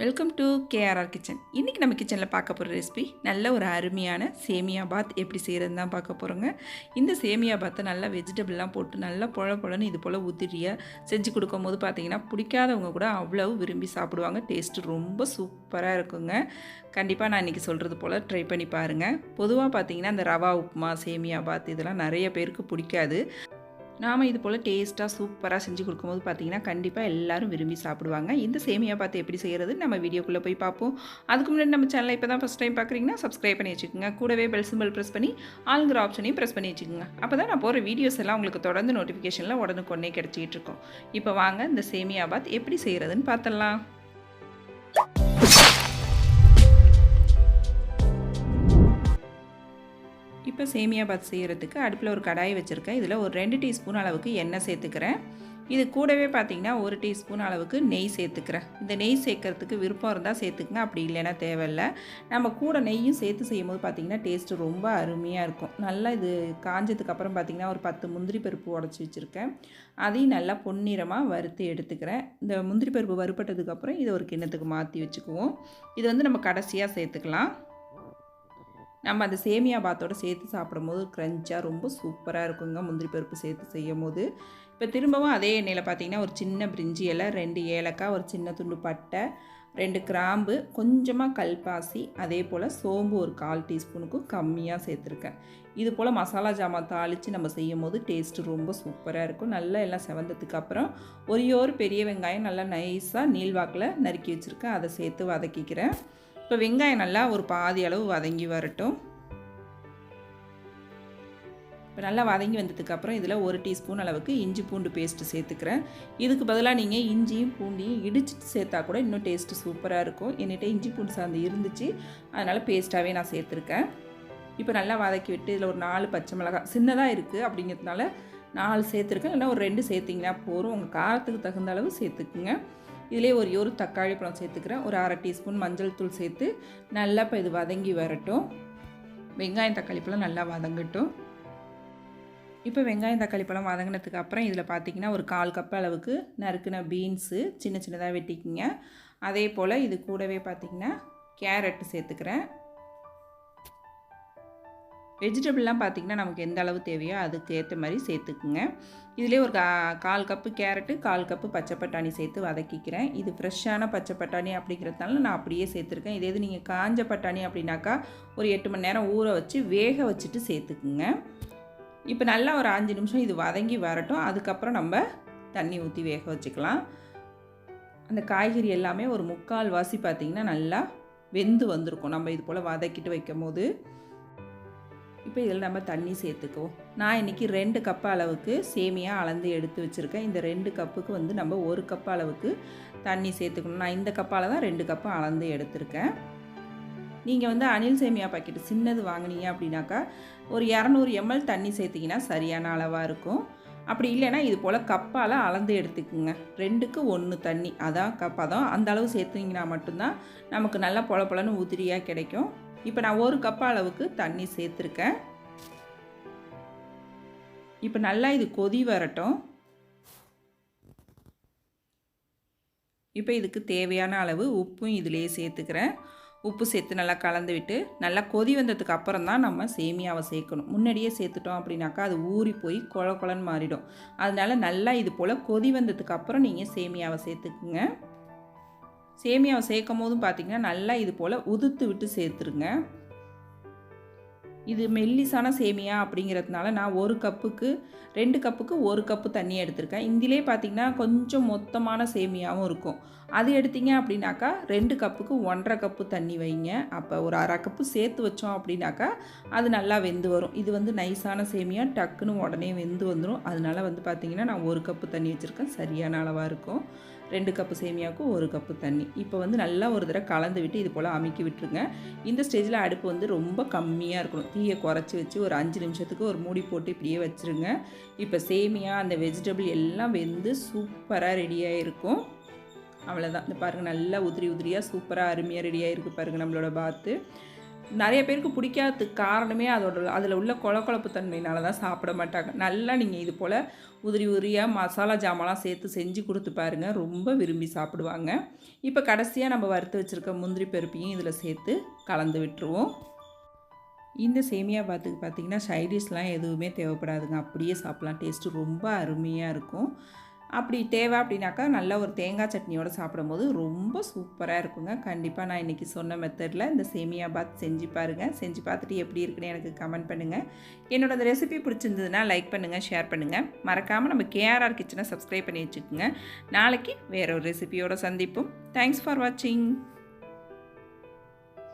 Welcome to KRR kitchen இன்றைக்கி நம்ம கிச்சனில் பார்க்க போகிற ரெசிபி நல்ல ஒரு அருமையான சேமியா பாத் எப்படி செய்கிறது தான் பார்க்க போகிறோங்க இந்த சேமியா பாத்தை நல்லா வெஜிடபிள்லாம் போட்டு நல்லா பொழ பொழன்னு இது போல் உதிரியாக செஞ்சு கொடுக்கும்போது பார்த்தீங்கன்னா பிடிக்காதவங்க கூட அவ்வளவு விரும்பி சாப்பிடுவாங்க. டேஸ்ட்டு ரொம்ப சூப்பராக இருக்குங்க. கண்டிப்பாக நான் இன்றைக்கி சொல்கிறது போல் ட்ரை பண்ணி பாருங்கள் பொதுவாக பார்த்தீங்கன்னா இந்த ரவா உப்புமா சேமியா பாத் இதெல்லாம் நிறைய பேருக்கு பிடிக்காது. நாம் இது போல் டேஸ்ட்டாக சூப்பராக செஞ்சு கொடுக்கும்போது பார்த்தீங்கன்னா கண்டிப்பாக எல்லோரும் விரும்பி சாப்பிடுவாங்க. இந்த சேமியா பார்த்து எப்படி செய்கிறது நம்ம வீடியோக்குள்ளே போய் பார்ப்போம் அதுக்கு முன்னாடி நம்ம சேனலை இப்போ தான் ஃபஸ்ட் டைம் பார்க்குறீங்கன்னா சப்ஸ்கிரைப் பண்ணி வச்சுக்கோங்க. கூடவே பெல் சிம்பிள் ப்ரெஸ் பண்ணி ஆளுங்கிற ஆப்ஷனையும் ப்ரெஸ் பண்ணி வச்சுக்கோங்க. அப்போ தான் நான் போகிற வீடியோஸ் எல்லாம் உங்களுக்கு தொடர்ந்து நோட்டிஃபிகேஷனில் உடனுக்குடனே கிடச்சிக்கிட்டு இருக்கோம். இப்போ வாங்க இந்த சேமியா பாத் எப்படி செய்கிறதுன்னு பார்த்துடலாம் இப்போ சேமியா பாத் செய்கிறதுக்கு அடுப்பில் ஒரு கடாய் வச்சுருக்கேன். இதில் ஒரு ரெண்டு டீஸ்பூன் அளவுக்கு எண்ணெய் சேர்த்துக்கிறேன். இது கூடவே பார்த்தீங்கன்னா ஒரு டீஸ்பூன் அளவுக்கு நெய் சேர்த்துக்கிறேன். இந்த நெய் சேர்க்கறதுக்கு விருப்பம் இருந்தால் சேர்த்துக்குங்க. அப்படி இல்லைன்னா தேவையில்லை. நம்ம கூட நெய்யும் சேர்த்து செய்யும் போது பார்த்திங்கன்னா டேஸ்ட்டு ரொம்ப அருமையாக இருக்கும். நல்லா இது காஞ்சதுக்கப்புறம் பார்த்திங்கன்னா ஒரு பத்து முந்திரி பருப்பு உடச்சி வச்சுருக்கேன். அதையும் நல்லா பொன்னிறமாக வறுத்து எடுத்துக்கிறேன். இந்த முந்திரி பருப்பு வறுப்பட்டதுக்கப்புறம் இதை ஒரு கிண்ணத்துக்கு மாற்றி வச்சுக்குவோம். இது வந்து நம்ம கடைசியாக சேர்த்துக்கலாம். நம்ம அந்த சேமியா பாத்தோடு சேர்த்து சாப்பிடும்போது க்ரன்ச்சாக ரொம்ப சூப்பராக இருக்குங்க. முந்திரி பருப்பு சேர்த்து செய்யும் போது இப்போ திரும்பவும் அதே எண்ணெயில் பார்த்தீங்கன்னா ஒரு சின்ன பிரிஞ்சி இலை ரெண்டு ஏலக்காய் ஒரு சின்ன துண்டு பட்டை ரெண்டு கிராம்பு கொஞ்சமாக கல்பாசி அதே போல் சோம்பு ஒரு கால் டீஸ்பூனுக்கும் கம்மியாக சேர்த்துருக்கேன். இது போல் மசாலா ஜாமான் தாளித்து நம்ம செய்யும் போது டேஸ்ட்டு ரொம்ப சூப்பராக இருக்கும். நல்லா எல்லாம் செவந்ததுக்கு அப்புறம் ஒரே ஒரு பெரிய வெங்காயம் நல்லா நைஸாக நீள்வாக்கில் நறுக்கி வச்சுருக்கேன். அதை சேர்த்து வதக்கிக்கிறேன். இப்போ வெங்காயம் நல்லா ஒரு பாதி அளவு வதங்கி வரட்டும். இப்போ நல்லா வதங்கி வந்ததுக்கப்புறம் இதில் ஒரு டீஸ்பூன் அளவுக்கு இஞ்சி பூண்டு பேஸ்ட்டு சேர்த்துக்கிறேன். இதுக்கு பதிலாக நீங்கள் இஞ்சியும் பூண்டையும் இடிச்சிட்டு சேர்த்தா கூட இன்னும் டேஸ்ட்டு சூப்பராக இருக்கும். என்கிட்ட இஞ்சி பூண்டு சார்ந்து இருந்துச்சு. அதனால் பேஸ்ட்டாகவே நான் சேர்த்துருக்கேன். இப்போ நல்லா வதக்கி விட்டு இதில் ஒரு நாலு பச்சை மிளகாய் சின்னதாக இருக்குது அப்படிங்கிறதுனால நாலு சேர்த்துருக்கேன். இல்லைனா ஒரு ரெண்டு சேர்த்திங்கன்னா போதும். உங்கள் காரத்துக்கு தகுந்த அளவு சேர்த்துக்குங்க. இதிலே ஒரு ஒரு தக்காளி பழம் சேர்த்துக்கிறேன். ஒரு அரை டீஸ்பூன் மஞ்சள் தூள் சேர்த்து நல்லா இப்போ இது வதங்கி வரட்டும். வெங்காயம் தக்காளி பழம் நல்லா வதங்கட்டும். இப்போ வெங்காயம் தக்காளி பழம் வதங்கினதுக்கு அப்புறம் இதில் பார்த்தீங்கன்னா ஒரு கால் கப் அளவுக்கு நறுக்குன பீன்ஸு சின்ன சின்னதாக வெட்டிக்கிங்க. அதே போல் இது கூடவே பார்த்திங்கன்னா கேரட்டு சேர்த்துக்கிறேன். வெஜிடபிள்லாம் பார்த்திங்கன்னா நமக்கு எந்த அளவு தேவையோ அதுக்கு ஏற்ற மாதிரி சேர்த்துக்குங்க. இதிலே ஒரு கா கால் கப்பு கேரட்டு கால் கப்பு பச்சை பட்டாணி சேர்த்து வதக்கிக்கிறேன். இது ஃப்ரெஷ்ஷான பச்சை பட்டாணி அப்படிங்கிறதுனால நான் அப்படியே சேர்த்துருக்கேன். இதே இது நீங்கள் காஞ்ச பட்டாணி அப்படின்னாக்கா ஒரு எட்டு மணி நேரம் ஊற வச்சு வேக வச்சுட்டு சேர்த்துக்குங்க. இப்போ நல்லா ஒரு அஞ்சு நிமிஷம் இது வதங்கி வரட்டும். அதுக்கப்புறம் நம்ம தண்ணி ஊற்றி வேக வச்சுக்கலாம். அந்த காய்கறி எல்லாமே ஒரு முக்கால் வாசி பார்த்திங்கன்னா நல்லா வெந்து வந்திருக்கும். நம்ம இது போல் வதக்கிட்டு வைக்கும் போது இப்போ இதில் நம்ம தண்ணி சேர்த்துக்குவோம். நான் இன்றைக்கி ரெண்டு கப் அளவுக்கு சேமியாக அளந்து எடுத்து வச்சுருக்கேன். இந்த ரெண்டு கப்புக்கு வந்து நம்ம ஒரு கப் அளவுக்கு தண்ணி சேர்த்துக்கணும். நான் இந்த கப்பால் தான் ரெண்டு கப்பு அளந்து எடுத்திருக்கேன். நீங்கள் வந்து அணில் சேமியா பாக்கெட்டு சின்னது வாங்கினீங்க அப்படின்னாக்கா ஒரு இரநூறு எம்எல் தண்ணி சேர்த்திங்கன்னா சரியான அளவாக இருக்கும். அப்படி இல்லைன்னா இது போல் கப்பால் அளந்து எடுத்துக்குங்க. ரெண்டுக்கு ஒன்று தண்ணி. அதான் கப்பாதான் அந்த அளவு சேர்த்திங்கன்னா மட்டும்தான் நமக்கு நல்லா பொல பொலன்னு உதிரியாக கிடைக்கும். இப்போ நான் ஒரு கப் அளவுக்கு தண்ணி சேர்த்துருக்கேன். இப்போ நல்லா இது கொதி வரட்டும். இப்போ இதுக்கு தேவையான அளவு உப்பும் இதிலே சேர்த்துக்கிறேன். உப்பு சேர்த்து நல்லா கலந்து விட்டு நல்லா கொதி வந்ததுக்கு அப்புறம் தான் நம்ம சேமியாவை சேர்க்கணும். முன்னாடியே சேர்த்துட்டோம் அப்படின்னாக்கா அது ஊறி போய் கொல கொலன்னு மாறிடும். அதனால நல்லா இது போல் கொதி வந்ததுக்கு அப்புறம் நீங்கள் சேமியாவை சேர்த்துக்குங்க. சேமியாவை சேர்க்கும் போதும் பார்த்திங்கன்னா நல்லா இது போல் உதுத்து விட்டு சேர்த்துருங்க. இது மெல்லிசான சேமியா அப்படிங்கிறதுனால நான் ஒரு கப்புக்கு ரெண்டு கப்புக்கு ஒரு கப்பு தண்ணி எடுத்திருக்கேன். இந்திலே பார்த்திங்கன்னா கொஞ்சம் மொத்தமான சேமியாவும் இருக்கும். அது எடுத்தீங்க அப்படின்னாக்கா ரெண்டு கப்புக்கு ஒன்றரை கப்பு தண்ணி வைங்க. அப்போ ஒரு அரை கப்பு சேர்த்து வச்சோம் அப்படின்னாக்கா அது நல்லா வெந்து வரும். இது வந்து நைஸான சேமியா டக்குன்னு உடனே வெந்து வந்துடும் அதனால வந்து பார்த்திங்கன்னா நான் ஒரு கப்பு தண்ணி வச்சுருக்கேன். சரியான அளவாக இருக்கும். ரெண்டு கப்பு சேமியாவுக்கும் ஒரு கப்பு தண்ணி. இப்போ வந்து நல்லா ஒரு தடவை கலந்து விட்டு இது போல் அமைக்கி விட்டுருங்க. இந்த ஸ்டேஜில் அடுப்பு வந்து ரொம்ப கம்மியாக இருக்கணும். தீயை குறைச்சி வச்சு ஒரு அஞ்சு நிமிஷத்துக்கு ஒரு மூடி போட்டு இப்படியே வச்சுருங்க. இப்போ சேமியா அந்த வெஜிடபிள் எல்லாம் வெந்து சூப்பராக ரெடியாக இருக்கும் அவ்வளோதான் இந்த பாருங்கள் நல்லா உதிரி உதிரியாக சூப்பராக அருமையாக ரெடியாக இருக்குது பாருங்கள் நம்மளோட பாத்து நிறைய பேருக்கு பிடிக்காததுக்கு காரணமே அதோட அதில் உள்ள கொழக்கொழப்பு தன்மையினால தான் சாப்பிட மாட்டாங்க. நல்லா நீங்கள் இது போல் உதிரி உதிரியாக மசாலா ஜாமான்லாம் சேர்த்து செஞ்சு கொடுத்து பாருங்கள் ரொம்ப விரும்பி சாப்பிடுவாங்க. இப்போ கடைசியாக நம்ம வறுத்து வச்சுருக்க முந்திரி பருப்பையும் இதில் சேர்த்து கலந்து விட்டுருவோம். இந்த சேமியா பாத்துக்கு பார்த்தீங்கன்னா சைடிஷ்லாம் எதுவுமே தேவைப்படாதுங்க. அப்படியே சாப்பிட்லாம். டேஸ்ட்டு ரொம்ப அருமையாக இருக்கும். அப்படி தேவை அப்படின்னாக்கா நல்ல ஒரு தேங்காய் சட்னியோடு சாப்பிடும்போது ரொம்ப சூப்பராக இருக்குங்க. கண்டிப்பாக நான் இன்றைக்கி சொன்ன மெத்தடில் இந்த சேமியா பாத் செஞ்சு பாருங்கள் செஞ்சு பார்த்துட்டு எப்படி இருக்குன்னு எனக்கு கமெண்ட் பண்ணுங்கள் என்னோட அந்த ரெசிபி பிடிச்சிருந்ததுன்னா லைக் பண்ணுங்கள் ஷேர் பண்ணுங்கள் மறக்காமல் நம்ம கேஆர்ஆர் கிச்சனை சப்ஸ்கிரைப் பண்ணி வச்சுக்கோங்க. நாளைக்கு வேற ஒரு ரெசிபியோட சந்திப்போம். தேங்க்ஸ் ஃபார் வாட்சிங்